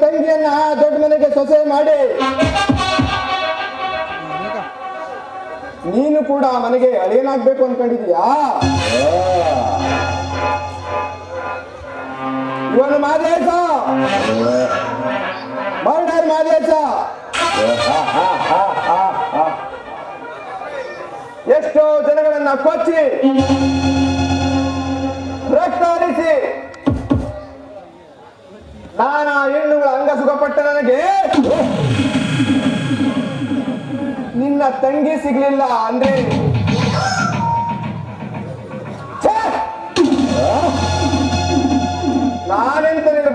ತಂಗಿಯನ್ನ ದೊಡ್ಡ ಮನೆಗೆ ಸೊಸೆ ಮಾಡಿ. ನೀನು ಕೂಡ ಮನೆಗೆ ಅಳಿಯನಾಗ್ಬೇಕು ಅನ್ಕೊಂಡಿದೀಯಾ ಇವನು ಮಾದೇಶ! ಮರ್ಡರ್ ಮಾದೇಶ! ಎಷ್ಟೋ ಜನಗಳನ್ನ ಕೊಚ್ಚಿ ರಕ್ತ ಹರಿಸಿ ನಾನಾ ಅಂಗ ಸುಖಪಟ್ಟ ನನಗೆ. ನಿನ್ನ ತಂಗಿ ಸಿಗ್ಲಿಲ್ಲ ಅಂದ್ರೆ! ನಾನೆಂತ ನಿನ್ನ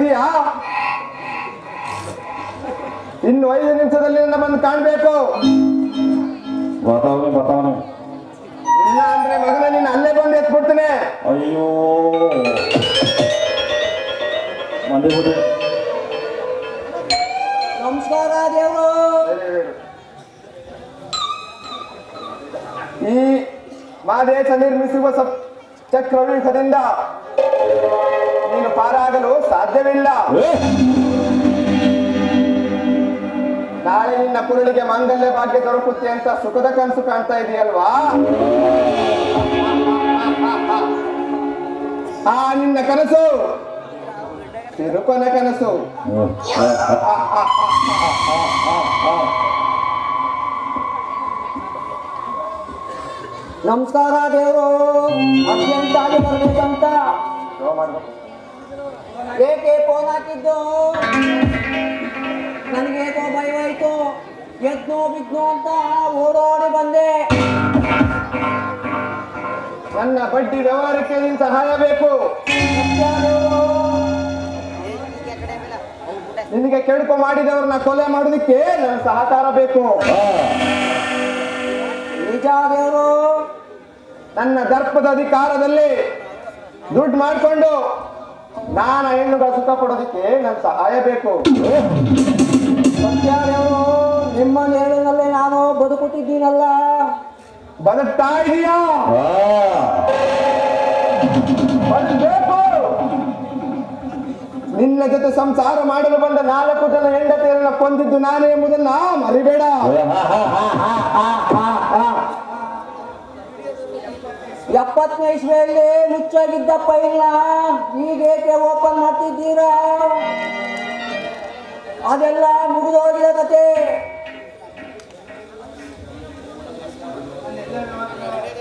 ಇದೆಯಾ? ಇನ್ನು ಐದು ನಿಮಿಷದಲ್ಲಿ ಬಂದು ಕಾಣ್ಬೇಕು. ಬತಾವನೆ ಬತಾವನೆ. ಇಲ್ಲ ಅಂದ್ರೆ ಮಗನ ನಿನ್ನ ಅಲ್ಲೇ ಬಂದು ಎತ್ಬಿಡ್ತೀನಿ. ಅಯ್ಯೋ. ಮಂದಿ ಬಿಡಿ. ನಮಸ್ಕಾರ ದೇವರು. ಈ ಮಾದೇಶ ನಿರ್ಮಿಸುವ ಸಪ್ ಚಕ್ರವ್ಯೂಹದಿಂದ ನೀನು ಪಾರಾಗಲು ಸಾಧ್ಯವಿಲ್ಲ. ನಾಳೆ ನಿನ್ನ ಕುರುಳಿಗೆ ಮಾಂಗಲ್ಯ ಭಾಗ್ಯ ದೊರಕುತ್ತೆ ಅಂತ ಸುಖದ ಕನಸು ಕಾಣ್ತಾ ಇದೆಯಲ್ವಾ? ಆ ನಿನ್ನ ಕನಸು. ತಿರುಪನ ಕನಸು. ನಮಸ್ಕಾರ ದೇವರು. ಅರ್ಜೆಂಟಾಗಿ ಬರ್ಬೇಕಂತ. ಏಕೆ ಫೋನ್ ಹಾಕಿದ್ದು? ನನಗೇಕೋ ಭಯವಾಯಿತು ಎದ್ನೋ ಬಿದ್ನೋ ಅಂತ ಓಡೋಡಿ ಬಂದೆ. ನನ್ನ ಬಡ್ಡಿ ವ್ಯವಹಾರಕ್ಕೆ ನಿನ್ ಸಹಾಯ ಬೇಕು. ನಿನಗೆ ಕೆಡುಕು ಮಾಡಿದವ್ರನ್ನ ಕೊಲೆ ಮಾಡೋದಕ್ಕೆ ನನ್ನ ಸಹಕಾರ ಬೇಕು. ನಿಜ ದೇವರು. ನನ್ನ ದರ್ಪದ ಅಧಿಕಾರದಲ್ಲಿ ದುಡ್ಡು ಮಾಡಿಕೊಂಡು ನಾನು ಹೆಣ್ಣು ಸುಖ ಪಡೋದಕ್ಕೆ ನನ್ನ ಸಹಾಯ ಬೇಕು. ಸತ್ಯ ದೇವರು ನಿಮ್ಮ ನೇಳಿನಲ್ಲೇ ನಾನು ಬದುಕುತ್ತಿದ್ದೀನಲ್ಲ. ಬದುಕ್ತಾ ಇದೀಯಾ? ಬದುಕಬೇಕು. ನಿನ್ನ ಜೊತೆ ಸಂಸಾರ ಮಾಡಲು ಬಂದ ನಾಲ್ಕು ಜನ ಹೆಂಡತಿಯರನ್ನ ಕೊಂದಿದ್ದು ನಾನೇ ಎಂಬುದನ್ನ ಮರಿಬೇಡ. ಎಪ್ಪತ್ತನೇ ಇಸ್ವೆಯಲ್ಲಿ ಮುಚ್ಚಾಗಿದ್ದ ಫೈಲ್ನ ಈಗೇಕೆ ಓಪನ್ ಮಾಡ್ತಿದ್ದೀರಾ? ಅದೆಲ್ಲ ಮುಗಿದೋಗಿದ ಕತೆ.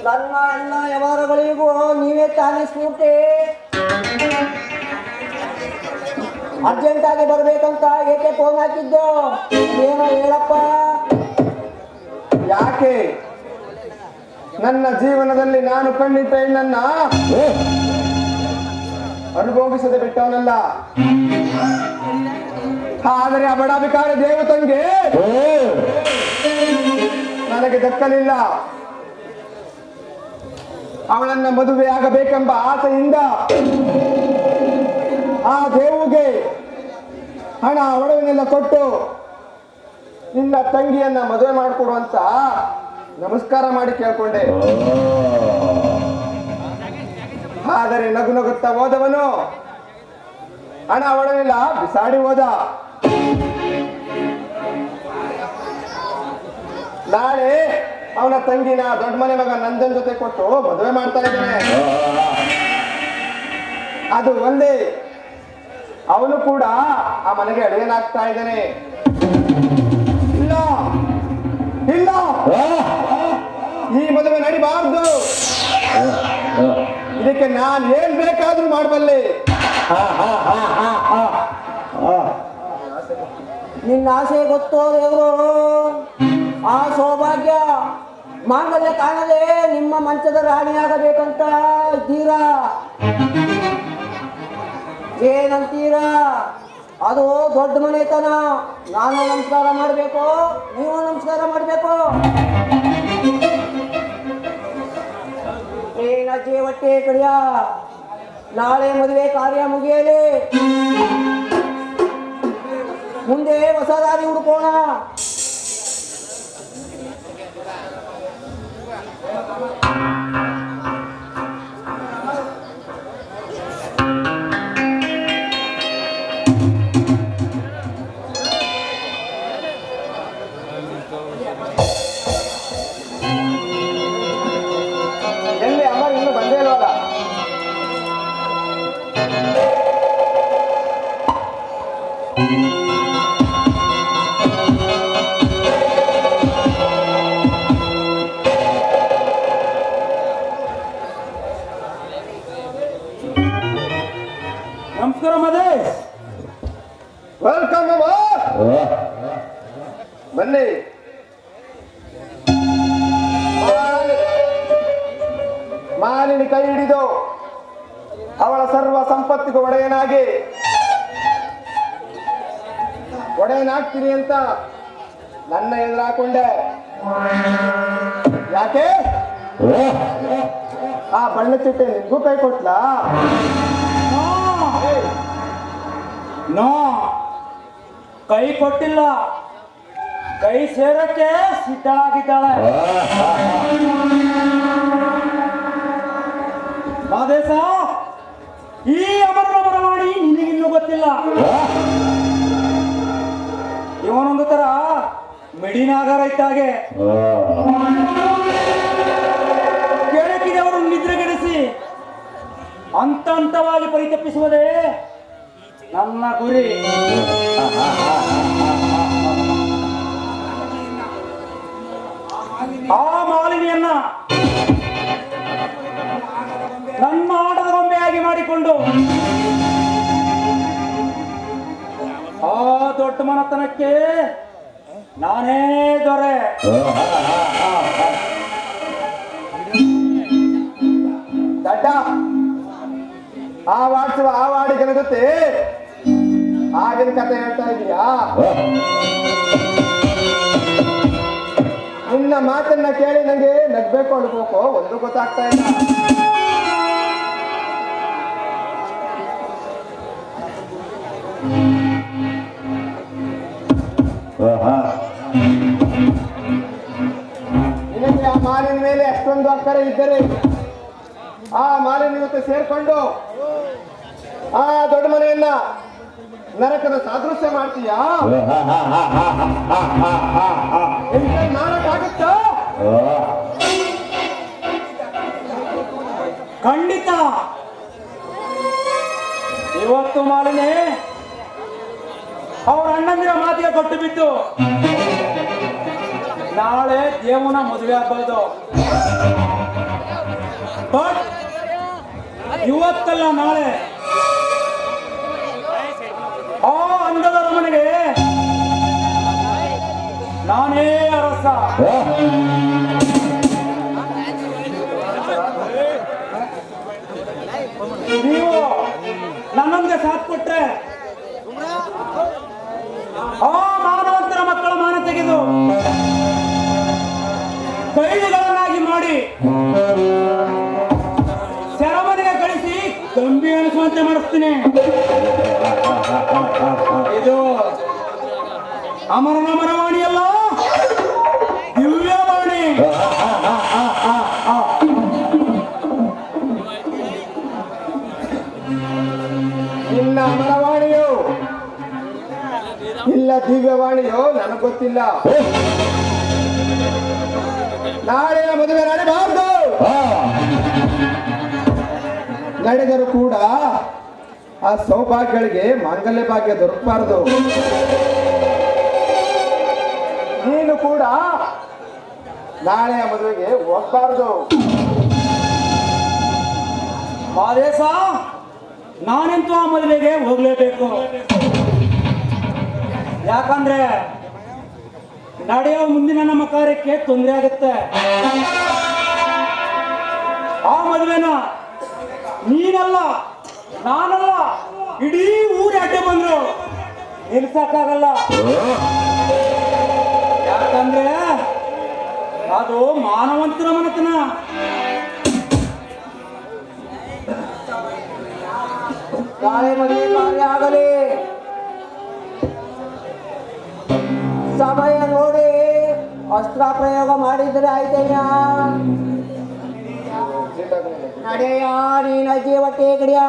ನನ್ನ ಎಲ್ಲ ವ್ಯವಹಾರಗಳಿಗೂ ನೀವೇ ತಾನೇ ಸ್ಫೂರ್ತಿ. ಅರ್ಜೆಂಟಾಗಿ ಬರ್ಬೇಕಂತ ಏಕೆ ಫೋನ್ ಹಾಕಿದ್ದು? ಏನೋ ಹೇಳಪ್ಪ. ಯಾಕೆ? ನನ್ನ ಜೀವನದಲ್ಲಿ ನಾನು ಕಂಡಿದ್ದ ಹೆಣ್ಣನ್ನ ಅನುಭವಿಸದೆ ಬಿಟ್ಟವನಲ್ಲ. ಆದರೆ ಆ ಬಡ ಬಿಕಾರ ದೇವತಂಗೆ ನನಗೆ ದಕ್ಕಲಿಲ್ಲ. ಅವಳನ್ನ ಮದುವೆ ಆಗಬೇಕೆಂಬ ಆಸೆಯಿಂದ ಆ ದೇವುಗೆ ಹಣ ಒಡವನ್ನೆಲ್ಲ ಕೊಟ್ಟು ನಿನ್ನ ತಂಗಿಯನ್ನ ಮದುವೆ ಮಾಡಿಕೊಡುವಂತ ನಮಸ್ಕಾರ ಮಾಡಿ ಕೇಳ್ಕೊಂಡೆ. ಆದರೆ ನಗು ನಗುತ್ತಾ ಹೋದವನು? ಹಣ ಒಡವಿಲ್ಲ ಬಿಸಾಡಿ ಹೋದ. ನಾಳೆ ಅವನ ತಂಗಿನ ದೊಡ್ಡ ಮನೆ ಮಗ ನಂದನ್ ಜೊತೆ ಕೊಟ್ಟು ಮದುವೆ ಮಾಡ್ತಾ ಇದ್ದಾನೆ. ಅದು ಒಂದೇ ಅವನು ಕೂಡ ಆ ಮನೆಗೆ ಅಡುಗೆನಾಗ್ತಾ ಇದ್ದಾನೆ. ಇಲ್ಲ. ಇಲ್ಲ. ಈ ಮದುವೆ ನಡಿಬಾರ್ದು. ಇದಕ್ಕೆ ನಾನು ಏನ್ ಬೇಕಾದ್ರೂ ಮಾಡಬಲ್ಲೆ. ನಿನ್ನ ಆಸೆ ಗೊತ್ತೋ ದೇವರು? ಆ ಸೌಭಾಗ್ಯ ಮಾಂಗಲ್ಯ ಕಾಣದೆ ನಿಮ್ಮ ಮಂಚದ ರಾಣಿಯಾಗಬೇಕಂತ ಇದ್ದೀರಾ? ಏನಂತೀರಾ? ಅದು ದೊಡ್ಡ ಮನೆತನ. ನಾನು ನಮಸ್ಕಾರ ಮಾಡಬೇಕು? ನೀವು ನಮಸ್ಕಾರ ಮಾಡಬೇಕು? ಏನಜ್ಜಿ ಹೊಟ್ಟೆ ಕಡಿಯ ನಾಳೆ ಮದುವೆ ಕಾರ್ಯ ಮುಗಿಯಲಿ ಮುಂದೆ ಹೊಸ ದಾರಿ ಹುಡುಕೋಣ ಎಲ್ಲಿ ಅಮ್ಮ ಇನ್ನು ಬಂದೇ ಇಲ್ವಲ್ಲ ಅವಳ ಸರ್ವ ಸಂಪತ್ತಿಗೂ ಒಡೆಯನಾಗಿ. ಒಡೆಯನಾಗ್ತೀನಿ ಅಂತ ನನ್ನ ಎದುರು ಹಾಕೊಂಡೆ. ಯಾಕೆ? ಆ ಬಣ್ಣ ಚಿಟ್ಟೆ ನಿನ್ಗೂ ಕೈ ಕೊಟ್ಲಾ? ನೋ. ಕೈ ಕೊಟ್ಟಿಲ್ಲ. ಕೈ ಸೇರಕ್ಕೆ ಸಿದ್ಧಳಾಗಿದ್ದಾಳೆ. ಮಾದೇಶ. ಈ ಅಮರನ ಬರವಾಣಿ ನಿನಗಿನ್ನೂ ಗೊತ್ತಿಲ್ಲ. ಇವನೊಂದು ತರ ಮಿಡಿನಾಗರ ಇದ್ದಾಗೆ ಕೆಳಕಿದವರು ನಿದ್ರೆಗೆಡಿಸಿ ಹಂತ ಹಂತವಾಗಿ ಪರಿತಪ್ಪಿಸುವುದೇ ನನ್ನ ಗುರಿ. ಆ ಮಾಲಿನಿಯನ್ನ ನನ್ನ ಗೊಂಬೆಯಾಗಿ ಮಾಡಿಕೊಂಡು. ಆ ದೊಡ್ಡ ಮನತನಕ್ಕೆ ನಾನೇ ದೊರೆ. ದಡ್ಡ, ಆ ವಾಡ್ಸುವ, ಆ ವಾಡಿ ನಗುತ್ತೆ ಆಗಿನ ಕತೆ ಹೇಳ್ತಾ ಇದೀಯಾ ನಿನ್ನ ಮಾತನ್ನ ಕೇಳಿ ನನಗೆ ನಗ್ಬೇಕು ಅನ್ಬೇಕು. ಒಂದು ಗೊತ್ತಾಗ್ತಾ ಇಲ್ಲ. ನಿನಗೆ ಆ ಮಾಲಿನ ಮೇಲೆ ಅಷ್ಟೊಂದು ಅಕ್ಕರ ಇದ್ದರೆ ಆ ಮಾಲಿನ ಇವತ್ತು ಸೇರ್ಕೊಂಡು ಆ ದೊಡ್ಡ ಮನೆಯನ್ನ ನರಕದ ಸಾದೃಶ್ಯ ಮಾಡ್ತೀಯಾ? ಖಂಡಿತ. ಇವತ್ತು ಮಾಲಿನಿ ಅವ್ರ ಅಣ್ಣಂದಿರ ಮಾತಿಗೆ ಕೊಟ್ಟು ಬಿದ್ದು. ನಾಳೆ ದೇವನ ಮದುವೆ ಆಗ್ಬೋದು. ಬಟ್ ಇವತ್ತಲ್ಲ ನಾಳೆ ಆ ಅಂದದ ಮನೆಗೆ ನಾನೇ ಅರಸ. ನೀವು ನನ್ನೊಂದಿಗೆ ಸಾಥ್ ಕೊಟ್ರೆ ಆ ಮಾನವಂತರ ಮಕ್ಕಳ ಮಾನ ತೆಗೆದು ಕೈದಿಗಳನ್ನಾಗಿ ಮಾಡಿ ಸೆರಮನೆಗೆ ಕಳಿಸಿ ಗಂಭೀರ ಅನಿಸುವಂತೆ ಮಾಡಿಸ್ತೀನಿ. ಇದು ಅಮರನ ಮರವಾಣಿಯಲ್ಲ ದಿವ್ಯವಾಣಿ. ದಿವ್ಯವಾಣಿಯೋ ನನಗೆ ಗೊತ್ತಿಲ್ಲ. ನಾಳೆ ಮದುವೆ ನಡೆಬಾರ್ದು. ನಡೆದರೂ ಕೂಡ ಆ ಸೌಭಾಗ್ಯಗಳಿಗೆ ಮಾಂಗಲ್ಯ ಭಾಗ್ಯ ದೊರಕಬಾರದು. ನೀನು ಕೂಡ ನಾಳೆಯ ಮದುವೆಗೆ ಹೋಗ್ಬಾರ್ದು. ಮಾದೇಶ ನಾನಂತೂ ಆ ಮದುವೆಗೆ ಹೋಗ್ಲೇಬೇಕು. ಯಾಕಂದ್ರೆ ನಡೆಯೋ ಮುಂದಿನ ನಮ್ಮ ಕಾರ್ಯಕ್ಕೆ ತೊಂದರೆ ಆಗುತ್ತೆ. ಆ ಮದುವೆನ ನೀನಲ್ಲ, ನಾನಲ್ಲ, ಇಡೀ ಊರ ಅಡ್ಡೆ ಬಂದ್ರು? ನಿಲ್ಸಕ್ಕಾಗಲ್ಲ. ಯಾಕಂದ್ರೆ ಅದು ಮಾನವಂತರ ಮನತನ ನಾಳೆ ಮದುವೆ ಆಗಲಿ. ಸಮಯ ನೋಡಿ ಅಸ್ತ್ರ ಪ್ರಯೋಗ ಮಾಡಿದ್ರೆ ಆಯ್ತಯ್ಯ. ನಡೆಯ ನೀನ ಜೀವಕ್ಕೆ ಕಡಿಯ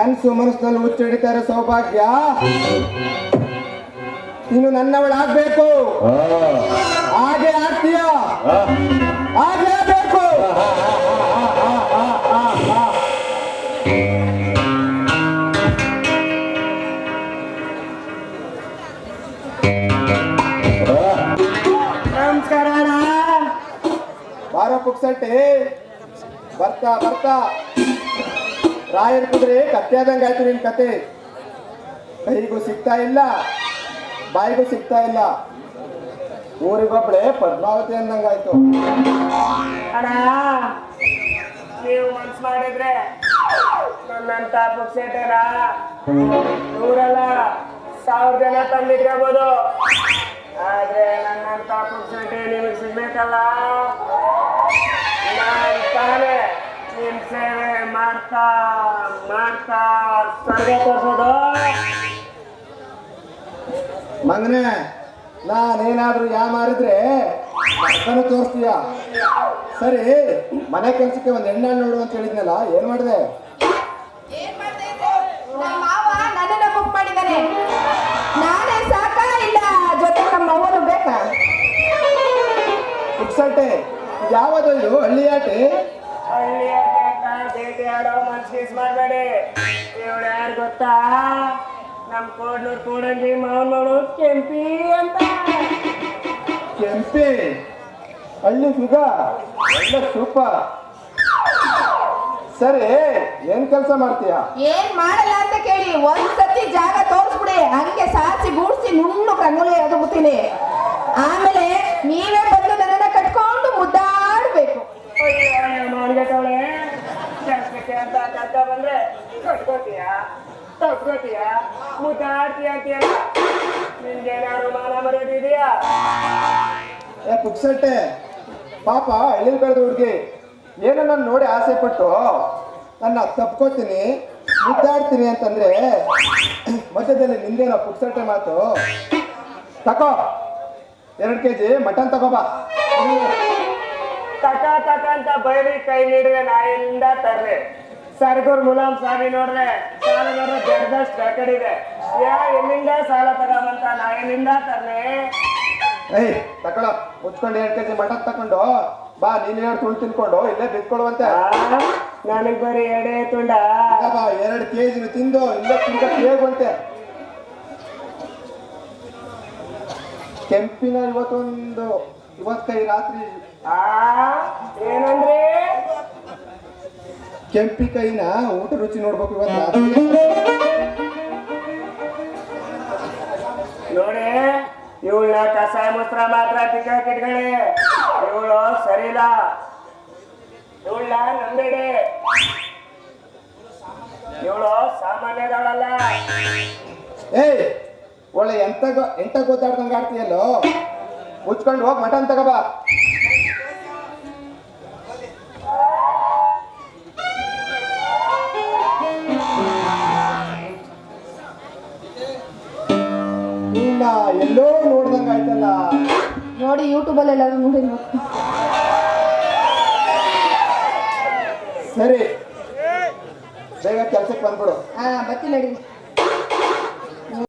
ಕನ್ಸು ಮನಸ್ಸಿನಲ್ಲಿ ಹುಚ್ಚಿಡಿತಾರೆ ಸೌಭಾಗ್ಯ. ಇನ್ನು ನನ್ನವಳಾಗ್ಬೇಕು. ಹಾಗೆ ಆಗ್ತೀಯ? ಹಾಗೆ ಆಗ್ಬೇಕು. ನಮಸ್ಕಾರ ಅಣ್ಣ. ಬಾರ ಪುಕ್ಸಟ್ಟೆ. ಬರ್ತಾ ಬರ್ತಾ. ರಾಯರ್ ಕುದುರೆ ಕತ್ತೆಯಾದಂಗೆ ಆಯ್ತು ನಿನ್ ಕತೆ. ಕೈಗೂ ಸಿಗ್ತಾ ಇಲ್ಲ, ಬಾಯಿಗೂ ಸಿಗ್ತಾ ಇಲ್ಲ. ಊರಿಗೊಬ್ಳೆ ಪದ್ಮಾವತಿ ಅಂದಂಗಾಯ್ತು ಅಣ್ಣ, ನೀವು ಮನ್ಸ್ ಮಾಡಿದ್ರೆ ನನ್ನಂತ ಪುಕ್ಸೇಟರ ನೂರಲ್ಲ ಸಾವಿರ ಜನ ತಂದಿಟ್ಕೋಬೋದು. ಆದ್ರೆ ನನ್ನಂತ ಪುಕ್ಸೇಟೆ ನಿಮಗೆ ಸಿಗ್ಬೇಕಲ್ಲ? ನಾನು ತಾನೇ ನಿಮ್ ಸೇವೆ. ಮಾಡ್ತಾ ಮಾಡ್ತಾ ಸ್ವರ್ಗ ತೋರ್ಸೋದು. ಮಗನೇ ನಾನೇನಾದ್ರೂ ಯಾ ಮಾರಿದ್ರೆ ಮಕ್ಕಳು ತೋರಿಸ್ತೀಯ? ಸರಿ ಮನೆ ಕೆಲಸಕ್ಕೆ ಒಂದು ಹೆಣ್ಣು ನೋಡು ಅಂತ ಹೇಳಿದ್ನಲ್ಲ ಏನ್ ಮಾಡಿದೆ? ನಾನೇ ಸಾಕ ಇಲ್ಲ ಜೊತೆ ನಮ್ಮ ಅವನು ಬೇಕಾ? ಪುಕ್ಸಟ್ಟೆ ಯಾವುದು ಇದು ಹಳ್ಳಿಯಾಟೆ. ಬೇಟೆ ಆಡೋ ಮನ್ಸ್ ಮಾಡಬೇಡಿ. ಇವಳು ಯಾರು ಗೊತ್ತಾ? ನಮ್ಮ ಕೋಡ್ನೂರು ಕೂಡಂಗಿ ಮಾವನ್ ಮಗಳು ಕೆಂಪಿ ಅಂತ. ಕೆಂಪಿ? ಅಲ್ಲಿ ಫಿಗ ಎಲ್ಲ ಸೂಪರ್ ಸರಿ ಏನ್ ಕೆಲಸ ಮಾಡ್ತೀಯ? ಏನ್ ಮಾಡಲ್ಲ ಅಂತ ಕೇಳಿ. ಒಂದ್ ಸತಿ ಜಾಗ ತೋರಿಸ್ಬಿಡಿ. ಹಂಗೆ ಸಾರಿಸಿ ಗೂಡ್ಸಿ ನುಣ್ಣು ರಂಗೋಲಿ ಎದ್ಬಿಡ್ತೀನಿ. ಆಮೇಲೆ ನೀವೇ ಬಂದು ಕೆಲ್ಸಕ್ಕೆ ಅಂತ ಕರ್ಕ ಬಂದ್ರೆ ಕಟ್ಕೋತೀಯ? ತಪ್ಕೋತೀಯ ಮುದ್ದಾಡ್ತೀಯ ಅಂತೀಯಲ್ಲ ನಿನ್ಗೇನಾದ್ರು ಮಾನ ಮರ್ಯಾದೆ ಇದೆಯಾ? ಏ ಪುಕ್ಸಟ್ಟೆ ಪಾಪ ಹಳ್ಳಿ ಬೆಳೆದ ಹುಡುಗಿ ಏನೋ ನಾನು ನೋಡಿ ಆಸೆ ಪಟ್ಟು ನನ್ನ ತಪ್ಕೋತೀನಿ ಮುದ್ದಾಡ್ತೀನಿ ಅಂತಂದ್ರೆ ಮಧ್ಯದಲ್ಲಿ ನಿಂದೇನೋ ಪುಕ್ಸಟ್ಟೆ ಮಾತು. ತಕೋ ಎರಡು ಕೆ ಜಿ ಮಟನ್ ತಗೋಬಾ ತಕ ತಕ ಅಂತ ಬೈರಿ ಕೈ ನೀಡಿದ್ರೆ ನಾಯಿಂದ ತರ್ರೆ. ಸರ್ಗೂರ್ ಮುಲಾಮ್ ಸ್ವಾಮಿ ನೋಡ್ರೆ ಸಾಲ ನೋಡ್ರೆ ದೊಡ್ಡದಷ್ಟು ಕಡಿದೆ ಯಾ ಎಲ್ಲಿಂದ ಸಾಲ ತಗೊಂಬಂತ? ನಾ ಎಲ್ಲಿಂದ ತರ್ಲಿ? ಏಯ್ ತಕೊಳ ಮುಚ್ಕೊಂಡು ಎರಡು ಕೆಜಿ ಮಟನ್ ತಕೊಂಡು ಬಾ ನೀನ್ ಎರಡು ತುಂಡು ತಿನ್ಕೊಂಡು ಇಲ್ಲೇ ಬಿತ್ಕೊಳ್ಳುವಂತೆ ನನಗ್ ಬರೀ ಎಡೆ ತುಂಡ? ಬಾ ಎರಡು ಕೆಜಿ ತಿಂದು ಇಲ್ಲೇ ತಿನ್ಕ ಹೇಗುವಂತೆ. ಕೆಂಪಿನ ಇವತ್ತೊಂದು ಇವತ್ತೈ ರಾತ್ರಿ. ಆ ಏನಂದ್ರಿ? ಕೆಂಪಿ ಕೈನ ಊಟ ರುಚಿ ನೋಡ್ಬೇಕು ಇವತ್ತು. ನೋಡಿ ಇವಳ ಕಸಾಯ ಮೂತ್ರ ಮಾತ್ರ ಟಿಕಾ ಕಿಟ್ಕೊಳ್ಳಿ ಇವಳು ಸರಿಲ್ಲ ಇವಳ ನಂಬೇಡಿ ಇವಳು ಸಾಮಾನ್ಯದವಳಲ್ಲ. ಏಯ್ ಒಳ್ಳೆ ಎಂತ ಗೊ- ಎಂತ ಗೊತ್ತಾಡ್ದಂಗೆ ಆಡ್ತೀಯಲ್ಲೋ? ಮುಚ್ಕೊಂಡು ಹೋಗಿ ಮಟನ್ ತಗೋಬಾ ನೋಡಿ ಯೂಟ್ಯೂಬಲ್ಲಿ ಎಲ್ಲರೂ ನೋಡಿ. ಸರಿ. ಬೇಗ ಕೆಲಸಕ್ಕೆ ಬಂದ್ಬಿಡು. ಹಾ ಬರ್ತೀನಿ ನಡಿ